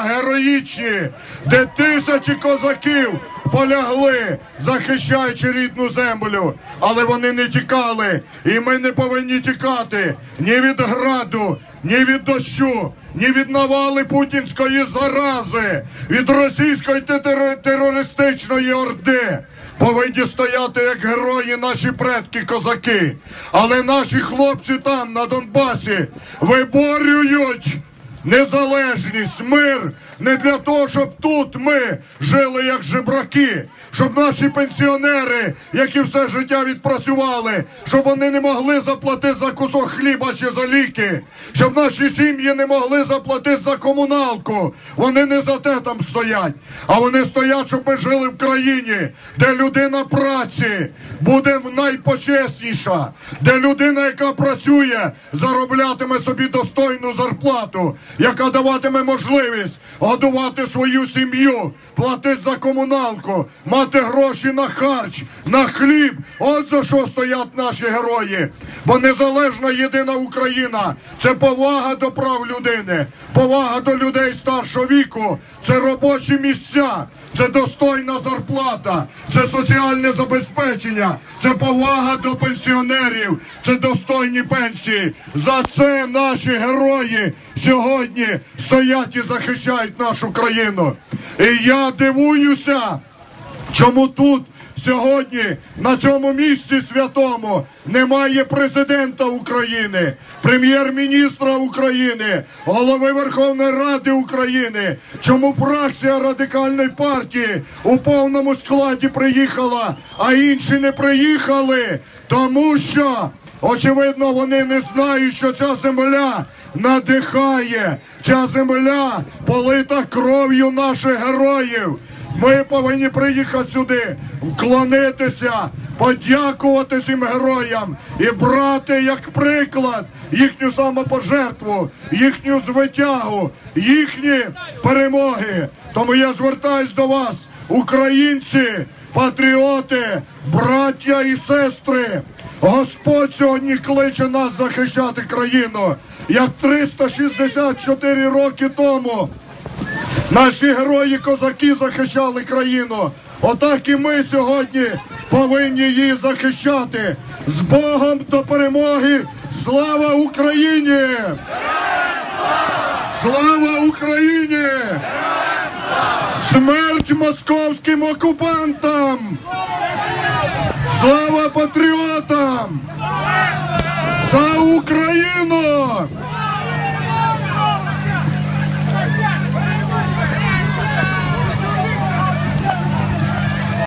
героїчні, де тисячі козаків полягли, захищаючи рідну землю, але вони не тікали, і ми не повинні тікати ні від граду, ні від дощу, ні від навали путінської зарази, від російської тер- терористичної орди. Повинні стояти як герої наші предки козаки. Але наші хлопці там, на Донбасі, виборюють незалежність, мир не для того, щоб тут ми жили як жебраки, щоб наші пенсіонери, які все життя відпрацювали, щоб вони не могли заплатити за кусок хліба чи за ліки, щоб наші сім'ї не могли заплатити за комуналку. Вони не за те там стоять, а вони стоять, щоб ми жили в країні, де людина праці буде найпочесніша, де людина, яка працює, зароблятиме собі достойну зарплату, яка даватиме можливість годувати свою сім'ю, платити за комуналку, мати гроші на харч, на хліб. От за що стоять наші герої. Бо незалежна єдина Україна це повага до прав людини, повага до людей старшого віку, це робочі місця, це достойна зарплата, це соціальне забезпечення, це повага до пенсіонерів, це достойні пенсії. За це наші герої сьогодні стоять і захищають нашу країну. І я дивуюся, чому тут сьогодні на цьому місці святому немає президента України, прем'єр-міністра України, голови Верховної Ради України. Чому фракція радикальної партії у повному складі приїхала, а інші не приїхали? Тому що. Очевидно, вони не знають, що ця земля надихає, ця земля полита кров'ю наших героїв. Ми повинні приїхати сюди, вклонитися, подякувати цим героям і брати як приклад їхню самопожертву, їхню звитягу, їхні перемоги. Тому я звертаюсь до вас, українці, патріоти, браття і сестри. Господь сьогодні кличе нас захищати країну, як 364 роки тому. Наші герої козаки захищали країну. Отак і ми сьогодні повинні її захищати. З Богом до перемоги! Слава Україні! Слава Україні! Смерть московським окупантам! Слава патріотам! За Україну!